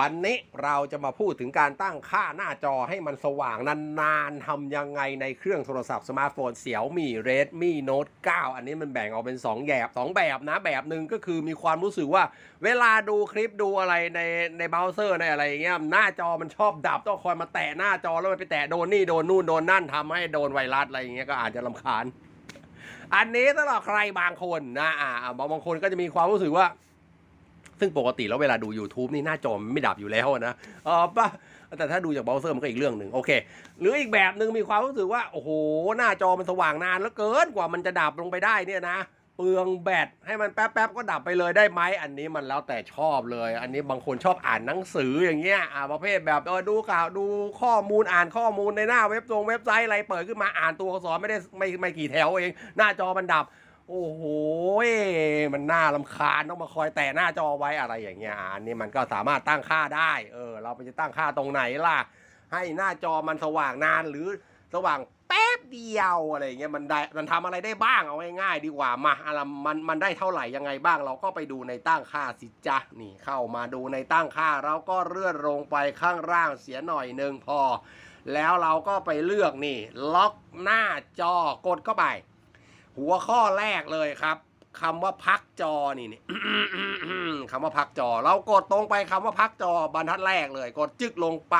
วันนี้เราจะมาพูดถึงการตั้งค่าหน้าจอให้มันสว่างนานๆทำยังไงในเครื่องโทรศัพท์สมาร์ทโฟนเสี่ยวมี่ Redmi Note 9อันนี้มันแบ่งออกเป็น 2 แบบสองแบบนะ แบบหนึ่งก็คือมีความรู้สึกว่า เวลาดูคลิปดูอะไรในในเบราว์เซอร์ในอะไรอย่างเงี้ยหน้าจอมันชอบดับต้องคอยมาแตะหน้าจอแล้วมันไปแตะโดนนี่โดนนู่นโดนนั่นทำให้โดนไวรัสอะไรอย่างเงี้ยก็อาจจะลำคาญ อันนี้สำหรับใครบางคนนะอ่าบางคนก็จะมีความรู้สึกว่า ซึ่งปกติแล้วเวลาดู YouTube นี่หน้าจอไม่ดับอยู่แล้วนะเออป่ะแต่ถ้าดูจากเบราว์เซอร์มันก็อีกเรื่องหนึ่งโอเค หรืออีกแบบหนึ่งมีความรู้สึกว่า โอ้โห หน้าจอมันสว่างนานแล้วเกินกว่ามันจะดับลงไปได้เนี่ยนะเปลืองแบตให้มันแป๊บๆก็ดับไปเลยได้ไหมอันนี้มันแล้วแต่ชอบเลย อันนี้บางคนชอบอ่านหนังสืออย่างเงี้ยอ่าประเภทแบบเออดูข่าวดูข้อมูลอ่านข้อมูลในหน้าเว็บจงเว็บไซต์อะไรเปิดขึ้นมาอ่านตัวอักษรไม่ได้ไม่ไม่กี่แถวเอง หน้าจอมันดับ โอ้โห มันน่าลำคาญต้องมาคอยแตะหน้าจอไว้อะไรอย่างเงี้ยอันนี้มันก็สามารถตั้งค่าได้ เออ เราไปจะตั้งค่าตรงไหนล่ะ ให้หน้าจอมันสว่างนานหรือสว่างแป๊บเดียวอะไรเงี้ยมันได้มันทำอะไรได้บ้างเอาง่ายๆดีกว่ามาอะไรมันมันได้เท่าไหร่ยังไงบ้าง เราก็ไปดูในตั้งค่าสิจ๊ะนี่เข้ามาดูในตั้งค่า เราก็เลื่อนลงไปข้างล่างเสียหน่อยหนึ่งพอ แล้วเราก็ไปเลือกนี่ ล็อกหน้าจอกดเข้าไป หัวข้อแรกเลยครับคำว่าพักจอนี่นี่คำว่าพักจอ เรากดตรงไปคำว่าพักจอบรรทัดแรกเลย กดจึกลงไป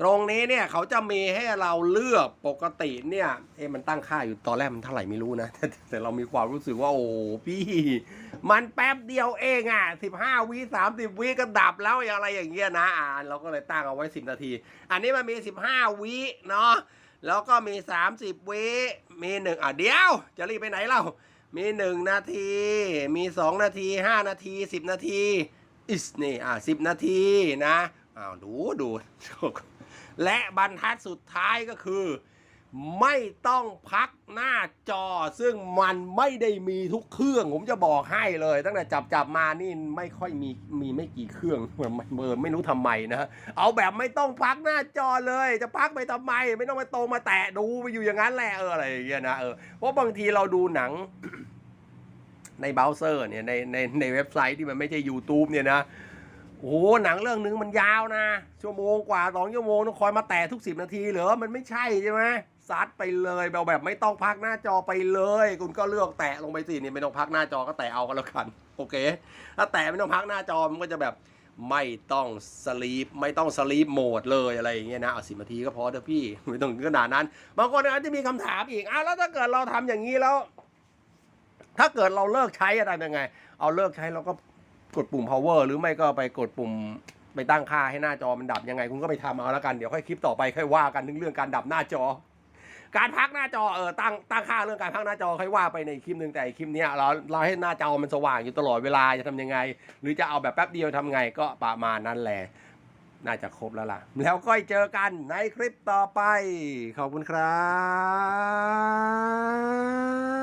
ตรงนี้เนี่ยเขาจะมีให้เราเลือกปกติเนี่ยเอ๊มันตั้งค่าอยู่ตอนแรกมันเท่าไหร่ไม่รู้นะแต่แต่เรามีความรู้สึกว่าโอ้พี่ มันแป๊บเดียวเองอะสิบห้าวิสามสิบวิก็ดับแล้วอะไรอย่างเงี้ยนะอ่าเราก็เลยตั้งเอาไว้สิบนาที อันนี้มันมีสิบห้าวิเนาะ แล้วก็มี 30 วิมีหนึ่งอะเดี๋ยว จะรีบไปไหนเล่า มี 1 นาที มี 2 นาที 5 นาที 10 นาทีอิสนี่อะ10นาทีนะอ้าวดูดู และบรรทัดสุดท้ายก็คือ ไม่ต้องพักหน้าจอ ซึ่งมันไม่ได้มีทุกเครื่อง ผมจะบอกให้เลย ตั้งแต่จับจับมานี่ไม่ค่อยมีมีไม่กี่เครื่องเมอไม่รู้ทำไมนะเอาแบบไม่ต้องพักหน้าจอเลย จะพักไปทำไม ไม่ต้องมาตมาแตะดูไปอยู่อย่างนั้นแหละเอออะไรอย่างเงี้ยนะเออเพราะบางทีเราดูหนังในเบราว์เซอร์เนี่ยในในในเว็บไซต์ที่มันไม่ใช่ YouTube เนี่ยนะโอ้โหหนังเรื่องนึงมันยาวนะ ชั่วโมงกว่าสองชั่วโมงต้องคอยมาแตะทุกสิบนาทีเหรอมันไม่ใช่ใช่ไหม ซัดไปเลยแบบแบบไม่ต้องพักหน้าจอไปเลย คุณก็เลือกแตะลงไปสินี่ไม่ต้องพักหน้าจอก็แตะเอากันแล้วกันโอเค ถ้าแตะไม่ต้องพักหน้าจอมันก็จะแบบไม่ต้องสลีปไม่ต้องสลีปโหมดเลยอะไรอย่างเงี้ยนะเอาสิบนาทีก็พอเถอะพี่ไม่ต้องขนาดนั้น บางคนอาจจะมีคำถามอีกอ้าวแล้วถ้าเกิดเราทำอย่างนี้แล้ว ถ้าเกิดเราเลิกใช้อะไรยังไง เอาเลิกใช้เราก็กดปุ่ม power หรือไม่ก็ไปกดปุ่มไปตั้งค่าให้หน้าจอมันดับยังไง คุณก็ไปทำเอาแล้วกันเดี๋ยวค่อยคลิปต่อไปค่อยว่ากันถึงเรื่องการดับหน้าจอ การพักหน้าจอเออตั้งตั้งค่าเรื่องการพักหน้าจอค่อยว่าไปในคลิปหนึ่งแต่คลิปนี้เราเราให้หน้าจอมันสว่างอยู่ตลอดเวลาจะทำยังไง หรือจะเอาแบบแป๊บเดียวทำไงก็ประมาณนั้นแหละน่าจะครบแล้วล่ะ แล้วก็เจอกันในคลิปต่อไป ขอบคุณครับ